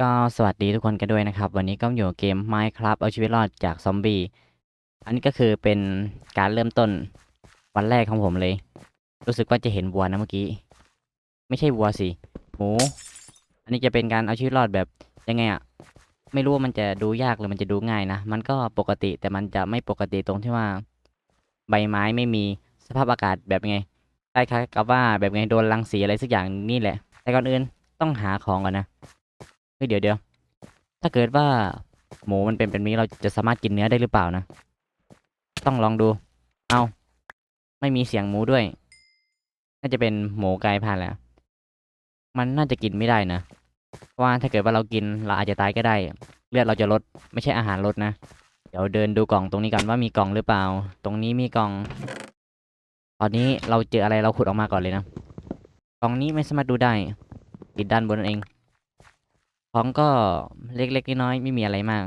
ก็สวัสดีทุกคนกันด้วยนะครับ วันนี้ก็อยู่เกม Minecraft เอาชีวิตรอดจากซอมบี้อันนี้ก็คือเป็นการเริ่มต้นวันแรกของผมเลย รู้สึกว่าจะเห็นวัวนะเมื่อกี้ ไม่ใช่วัวสิหมูอันนี้จะเป็นการเอาชีวิตรอดแบบยังไงอะไม่รู้ว่ามันจะดูยากหรือมันจะดูง่ายนะ มันก็ปกติแต่มันจะไม่ปกติตรงที่ว่า ใบไม้ไม่มีสภาพอากาศแบบไงคล้ายๆกับว่าแบบไงโดนรังสีอะไรสักอย่างนี่แหละ แต่ก่อนอื่นต้องหาของก่อนนะ ฮ้ยเดี๋ยวเดี๋ยวถ้าเกิดว่าหมูมันเป็นแบบนี้เราจะสามารถกินเนื้อได้หรือเปล่านะ ต้องลองดู เอาไม่มีเสียงหมูด้วย น่าจะเป็นหมูกลายพันธุ์แล้ว มันน่าจะกินไม่ได้นะเพราะว่าถ้าเกิดว่าเรากินเราอาจจะตายก็ได้ เลือดเราจะลดไม่ใช่อาหารลดนะ เดี๋ยวเดินดูกล่องตรงนี้กันว่ามีกล่องหรือเปล่า ตรงนี้มีกล่อง ตอนนี้เราเจออะไรเราขุดออกมาก่อนเลยนะ กล่องนี้ไม่สามารถดูได้ติดด้านบนนั่นเอง ของก็เล็กๆน้อยๆไม่มีอะไรมาก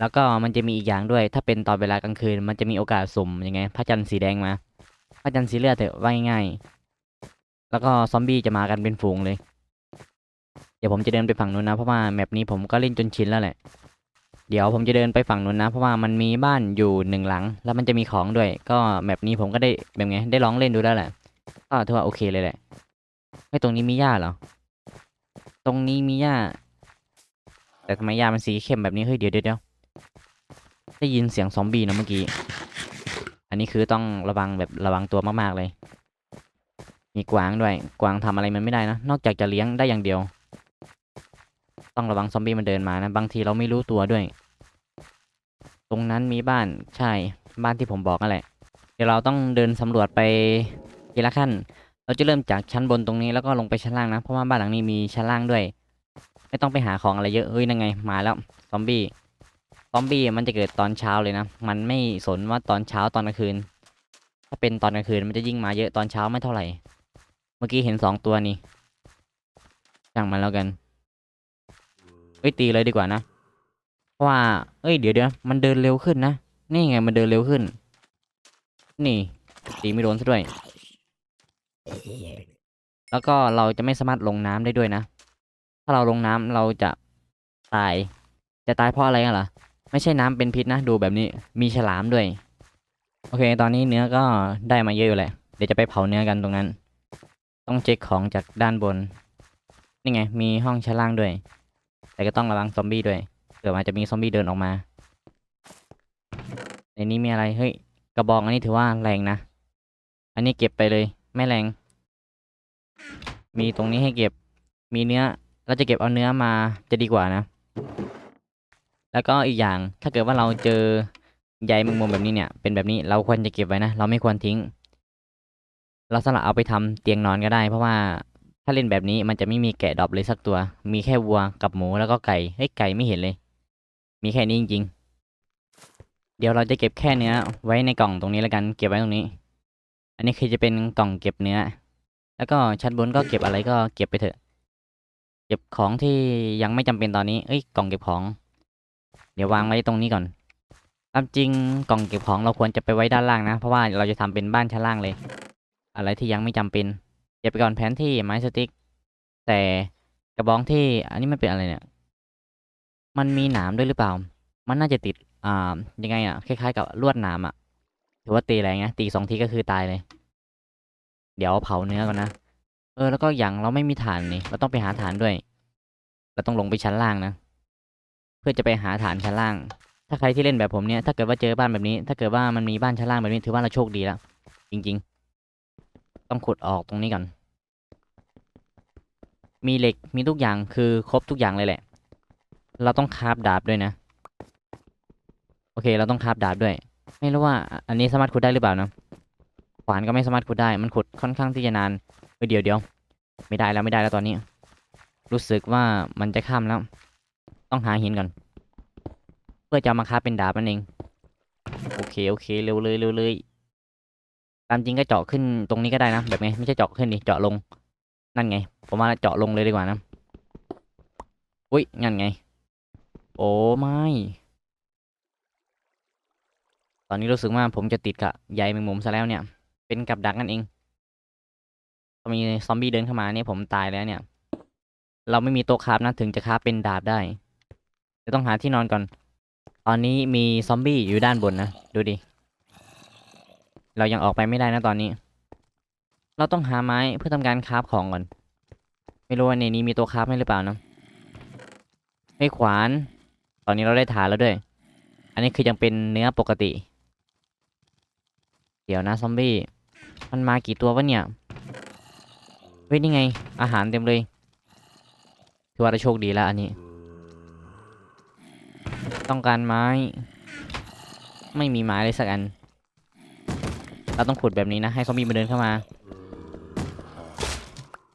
แล้วก็มันจะมีอีกอย่างด้วย ถ้าเป็นตอนเวลากลางคืน มันจะมีโอกาสสุ่มยังไงพระจันทร์สีแดงมาพระจันทร์สีเลือดเถอะว่าง่ายๆแล้วก็ซอมบี้จะมากันเป็นฝูงเลย เดี๋ยวผมจะเดินไปฝั่งนู้นนะเพราะว่าแมปนี้ผมก็เล่นจนชินแล้วแหละ เดี๋ยวผมจะเดินไปฝั่งนู้นนะ เพราะว่ามันมีบ้านอยู่หนึ่งหลัง แล้วมันจะมีของด้วย ก็แมปนี้ผมก็ได้แบบไงได้ลองเล่นดูแล้วแหละก็ถือว่าโอเคเลยแหละไอ้ตรงนี้มีหญ้าเหรอตรงนี้มีหญ้า แต่ทำไมยามันสีเข้มแบบนี้ เฮ้ย เดี๋ยวเดี๋ยวได้ยินเสียงซอมบี้นะเมื่อกี้ อันนี้คือต้องระวังแบบระวังตัวมากๆเลย มีกวางด้วย กวางทำอะไรมันไม่ได้นะ นอกจากจะเลี้ยงได้อย่างเดียว ต้องระวังซอมบี้มันเดินมานะ บางทีเราไม่รู้ตัวด้วย ตรงนั้นมีบ้าน ใช่ บ้านที่ผมบอกนั่นแหละ เดี๋ยวเราต้องเดินสำรวจไปทีละขั้น เราจะเริ่มจากชั้นบนตรงนี้แล้วก็ลงไปชั้นล่างนะ เพราะว่าบ้านหลังนี้มีชั้นล่างด้วย ไม่ต้องไปหาของอะไรเยอะเฮ้ยนั่นไงมาแล้วซอมบี้ซอมบี้มันจะเกิดตอนเช้าเลยนะ มันไม่สนว่าตอนเช้าตอนกลางคืน ถ้าเป็นตอนกลางคืนมันจะยิ่งมาเยอะตอนเช้าไม่เท่าไหร่ เมื่อกี้เห็นสองตัวนี่ช่างมันแล้วกันเฮ้ยตีเลยดีกว่านะ เพราะว่า เอ้ยเดี๋ยวเดี๋ยวมันเดินเร็วขึ้นนะ นี่ไงมันเดินเร็วขึ้น นี่ตีไม่โดนซะด้วย แล้วก็เราจะไม่สามารถลงน้ำได้ด้วยนะ ถ้าเราลงน้ำเราจะตาย จะตายเพราะอะไรกันล่ะ ไม่ใช่น้ำเป็นพิษนะ ดูแบบนี้ มีฉลามด้วย โอเค ตอนนี้เนื้อก็ได้มาเยอะอยู่แหละ เดี๋ยวจะไปเผาเนื้อกันตรงนั้น ต้องเช็คของจากด้านบน นี่ไง มีห้องชั้นล่างด้วย แต่ก็ต้องระวังซอมบี้ด้วย เผื่อมันจะมีซอมบี้เดินออกมา ในนี้มีอะไร เฮ้ย กระบองอันนี้ถือว่าแรงนะ อันนี้เก็บไปเลย ไม่แรง มีตรงนี้ให้เก็บ มีเนื้อ เราจะเก็บเอาเนื้อมาจะดีกว่านะ แล้วก็อีกอย่างถ้าเกิดว่าเราเจอใยแมงมุมแบบนี้เนี่ย เป็นแบบนี้เราควรจะเก็บไว้นะ เราไม่ควรทิ้ง เราสลับเอาไปทำเตียงนอนก็ได้ เพราะว่าถ้าเล่นแบบนี้มันจะไม่มีแกะดอปเลยสักตัว มีแค่วัวกับหมูแล้วก็ไก่เฮ้ยไก่ไม่เห็นเลย มีแค่นี้จริงๆ เดี๋ยวเราจะเก็บแค่เนื้อไว้ในกล่องตรงนี้แล้วกัน เก็บไว้ตรงนี้ อันนี้คือจะเป็นกล่องเก็บเนื้อ แล้วก็ชั้นบนก็เก็บอะไรก็เก็บไปเถอะ เก็บของที่ยังไม่จำเป็นตอนนี้ เอ้ย กล่องเก็บของ เดี๋ยววางไว้ตรงนี้ก่อนตามจริงกล่องเก็บของเราควรจะไปไว้ด้านล่างนะ เพราะว่าเราจะทำเป็นบ้านชั้นล่างเลย อะไรที่ยังไม่จำเป็น เก็บไปก่อนแผนที่ไม้สติ๊ก แต่กระบองที่ อันนี้มันเป็นอะไรเนี่ย มันมีหนามด้วยหรือเปล่า มันน่าจะติด อ่า ยังไงอะ คล้ายๆ กับลวดหนามอะ ถือว่าตีแรงนะตีสองทีก็คือตายเลย เดี๋ยวเผาเนื้อก่อนนะ เออแล้วก็อย่างเราไม่มีฐานนี่เราต้องไปหาฐานด้วย เราต้องลงไปชั้นล่างนะ เพื่อจะไปหาฐานชั้นล่าง ถ้าใครที่เล่นแบบผมเนี่ยถ้าเกิดว่าเจอบ้านแบบนี้ ถ้าเกิดว่ามันมีบ้านชั้นล่างแบบนี้ถือว่าเราโชคดีแล้วจริง ๆ ต้องขุดออกตรงนี้ก่อนมีเหล็กมีทุกอย่างคือครบทุกอย่างเลยแหละ เราต้องคาฟดาบด้วยนะ โอเค เราต้องคาฟดาบด้วย ไม่รู้ว่า อันนี้สามารถขุดได้หรือเปล่านะขวานก็ไม่สามารถขุดได้ มันขุดค่อนข้างที่จะนาน เดี๋ยวเดี๋ยวไม่ได้แล้วไม่ได้แล้วตอนนี้ รู้สึกว่ามันจะข้ามแล้ว ต้องหาหินก่อน เพื่อจะมาคราเป็นดาบนั่นเอง โอเคโอเคเร็วเลยเร็วเลยตามจริงก็เจาะขึ้นตรงนี้ก็ได้นะแบบไงไม่ใช่เจาะขึ้นดิเจาะลง นั่นไง ผมว่าเจาะลงเลยดีกว่านะอุ้ยงั้นไง โอ้ไม่ตอนนี้รู้สึกว่าผมจะติดกับใยแมงมุมซะแล้วเนี่ย เป็นกับดักนั่นเอง มีซอมบี้เดินเข้ามาเนี่ยผมตายแล้วเนี่ย เราไม่มีโต๊ะคราฟนะถึงจะคราฟเป็นดาบได้จะต้องหาที่นอนก่อน ตอนนี้มีซอมบี้อยู่ด้านบนนะ ดูดิ เรายังออกไปไม่ได้นะตอนนี้ เราต้องหาไม้เพื่อทำการคราฟของก่อน ไม่รู้ว่าในนี้มีตัวคราฟไหมหรือเปล่านะไม่ขวาน ตอนนี้เราได้ฐานแล้วด้วย อันนี้คือยังเป็นเนื้อปกติ เดี๋ยวนะซอมบี้ มันมากี่ตัววะเนี่ย เฮ้ยนี่ไง อาหารเต็มเลยถือว่าเราโชคดีแล้วอันนี้ ต้องการไม้ ไม่มีไม้เลยสักอัน เราต้องขุดแบบนี้นะ ให้ซอมบี้มาเดินเข้ามา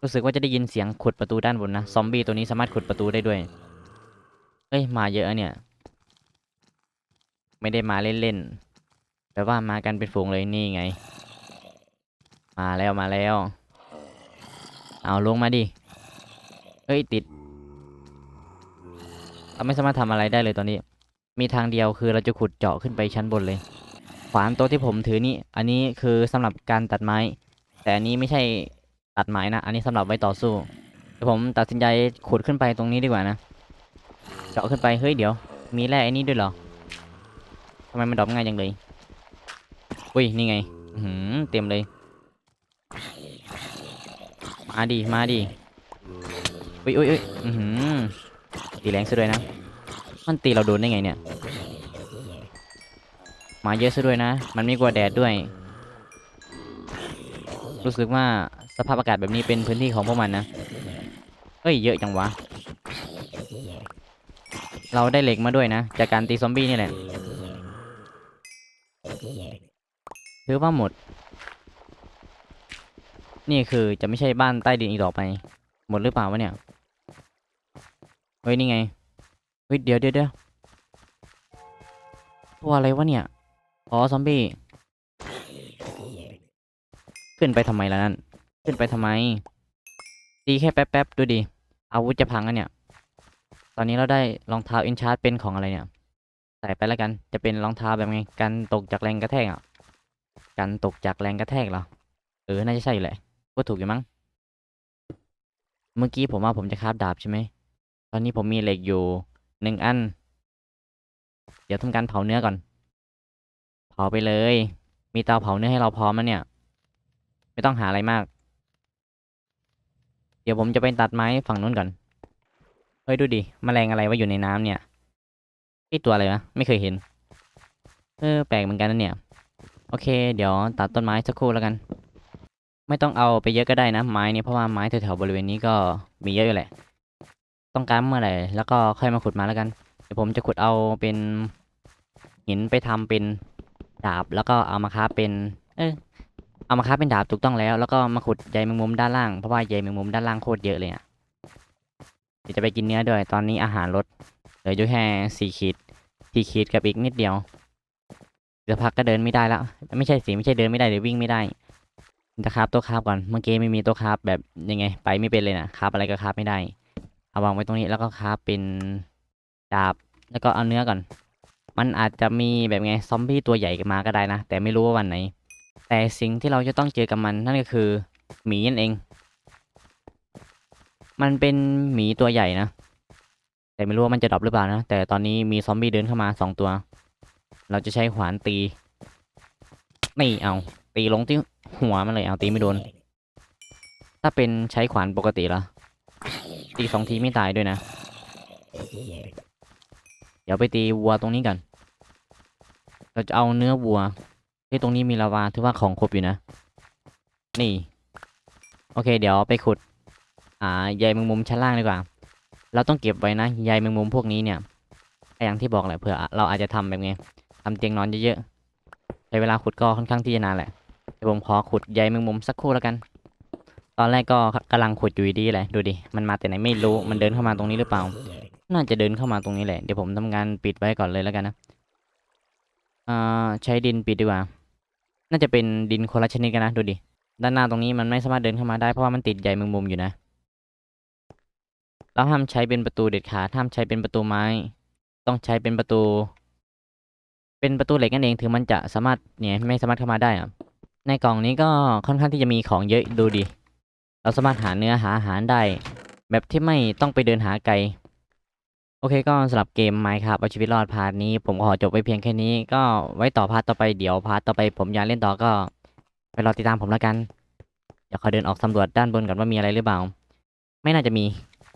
รู้สึกว่าจะได้ยินเสียงขุดประตูด้านบนนะ ซอมบี้ตัวนี้สามารถขุดประตูได้ด้วย เอ้ย มาเยอะเนี่ย ไม่ได้มาเล่นๆแต่ว่ามากันเป็นฝูงเลยนี่ไง มาแล้วมาแล้ว เอาลงมาดิ เอ้ยติด เราไม่สามารถทำอะไรได้เลยตอนนี้ มีทางเดียวคือเราจะขุดเจาะขึ้นไปชั้นบนเลย ขวานตัวที่ผมถือนี่ อันนี้คือสำหรับการตัดไม้ แต่อันนี้ไม่ใช่ตัดไม้นะ อันนี้สำหรับไว้ต่อสู้เดี๋ยวผมตัดสินใจขุดขึ้นไปตรงนี้ดีกว่านะ เจาะขึ้นไป เฮ้ยเดี๋ยว มีแร่ไอ้นี่ด้วยเหรอทำไมมันดรอปง่ายจังเลย อุ้ยนี่ไงหือเต็มเลย มาดิมาดิอุ้ยอุ้ยอุ้ยอือหือตีแรงซะด้วยนะ มันตีเราโดนได้ไงเนี่ย มาเยอะซะด้วยนะ มันไม่กลัวแดดด้วย รู้สึกว่าสภาพอากาศแบบนี้เป็นพื้นที่ของพวกมันนะ เฮ้ยเยอะจังวะ เราได้เหล็กมาด้วยนะ จากการตีซอมบี้นี่แหละถือว่าหมด นี่คือจะไม่ใช่บ้านใต้ดินอีกต่อไป หมดหรือเปล่าวะเนี่ย เฮ้ยนี่ไง เฮ้ยเดี๋ยวเดี๋ยวเดี๋ยวตัวอะไรวะเนี่ย อ๋อซอมบี้ ขึ้นไปทำไมล่ะนั่น ขึ้นไปทำไม ดีแค่แป๊บๆดูดิ อาวุธจะพังอะเนี่ย ตอนนี้เราได้รองเท้าอินชาร์ดเป็นของอะไรเนี่ยใส่ไปแล้วกัน จะเป็นรองเท้าแบบไง กันตกจากแรงกระแทกอะ กันตกจากแรงกระแทกเหรอ เออ น่าจะใช่แหละ ก็ถูกอยู่มั้ง เมื่อกี้ผมว่าผมจะคราบดาบใช่ไหม ตอนนี้ผมมีเหล็กอยู่หนึ่งอัน เดี๋ยวทำการเผาเนื้อก่อน เผาไปเลย มีเตาเผาเนื้อให้เราพร้อมแล้วเนี่ย ไม่ต้องหาอะไรมาก เดี๋ยวผมจะไปตัดไม้ฝั่งนู้นก่อน เฮ้ยดูดิแมลงอะไรว่าอยู่ในน้ำเนี่ยนี่ตัวอะไรวะ ไม่เคยเห็น เออแปลกเหมือนกันนะเนี่ย โอเค เดี๋ยวตัดต้นไม้สักครู่แล้วกัน ไม่ต้องเอาไปเยอะก็ได้นะไม้เนี่ยเพราะว่าไม้แถวๆบริเวณนี้ก็มีเยอะอยู่แหละ ต้องการเมื่อไหร่แล้วก็ค่อยมาขุดมาแล้วกัน เดี๋ยวผมจะขุดเอาเป็นหินไปทำเป็นดาบแล้วก็เอามาค้าเป็น เออเอามาค้าเป็นดาบถูกต้องแล้ว แล้วก็มาขุดใยแมงมุมด้านล่างเพราะว่าใยแมงมุมด้านล่างโคตรเยอะเลยอะเดี๋ยวจะไปกินเนื้อด้วยตอนนี้อาหารลดเหลืออยู่แค่สี่ขีดสี่ขีดกับอีกนิดเดียวเดี๋ยวพักก็เดินไม่ได้แล้ว ไม่ใช่สิไม่ใช่เดินไม่ได้เดี๋ยววิ่งไม่ได้ จะคราบตัวคราบก่อนเมื่อกี้ไม่มีตัวคราบแบบยังไง ไปไม่เป็นเลยนะคราบอะไรก็คราบไม่ได้เอาวางไว้ตรงนี้แล้วก็คราบเป็นดาบแล้วก็เอาเนื้อก่อน มันอาจจะมีแบบไงซอมบี้ตัวใหญ่มาก็ได้นะ แต่ไม่รู้ว่าวันไหน แต่สิ่งที่เราจะต้องเจอกับมันนั่นก็คือหมีนั่นเอง มันเป็นหมีตัวใหญ่นะแต่ไม่รู้ว่ามันจะดรอปหรือเปล่านะ แต่ตอนนี้มีซอมบี้เดินเข้ามาสองตัว เราจะใช้ขวานตี นี่เอา ตีลงที่ หัวมันเลยเอาตีไม่โดน ถ้าเป็นใช้ขวานปกติละตีสองทีไม่ตายด้วยนะ เดี๋ยวไปตีวัวตรงนี้กัน เราจะเอาเนื้อวัวที่ตรงนี้มีลาวาถือว่าของครบอยู่นะ นี่ โอเค เดี๋ยวไปขุด อ่าใยแมงมุมชั้นล่างดีกว่า เราต้องเก็บไว้นะใยแมงมุมพวกนี้เนี่ย อย่างที่บอกแหละเผื่อเราอาจจะทำแบบไงทำเตียงนอนเยอะๆ ใช้เวลาขุดก็ค่อนข้างที่จะนานแหละ ดี๋ยวผมขอขุดใยแมงมุมสักครู่แล้วกัน ตอนแรกก็กำลังขุดอยู่ดีเลยดูดิ มันมาแต่ไหนไม่รู้มันเดินเข้ามาตรงนี้หรือเปล่า น่าจะเดินเข้ามาตรงนี้แหละ เดี๋ยวผมทำงานปิดไว้ก่อนเลยแล้วกันนะอ่าใช้ดินปิดดีกว่า น่าจะเป็นดินคนละชนิดกันนะดูดิ ด้านหน้าตรงนี้มันไม่สามารถเดินเข้ามาได้เพราะว่ามันติดใยแมงมุมอยู่นะแล้วห้ามใช้เป็นประตูเด็ดขาดห้ามใช้เป็นประตูไม้ ต้องใช้เป็นประตู เป็นประตูเหล็กนั่นเองถึงมันจะสามารถเนี่ยไม่สามารถเข้ามาได้อะ ในกล่องนี้ก็ค่อนข้างที่จะมีของเยอะดูดิ เราสามารถหาเนื้อหาอาหารได้ แบบที่ไม่ต้องไปเดินหาไกล โอเคก็สำหรับเกม Minecraft เอาชีวิตรอดพาร์ทนี้ ผมขอจบไว้เพียงแค่นี้ ก็ไว้ต่อพาร์ทต่อไปเดี๋ยวพาร์ทต่อไป ผมอยากเล่นต่อก็ไปรอติดตามผมแล้วกัน เดี๋ยวขอเดินออกสำรวจด้านบนก่อนว่ามีอะไรหรือเปล่า ไม่น่าจะมี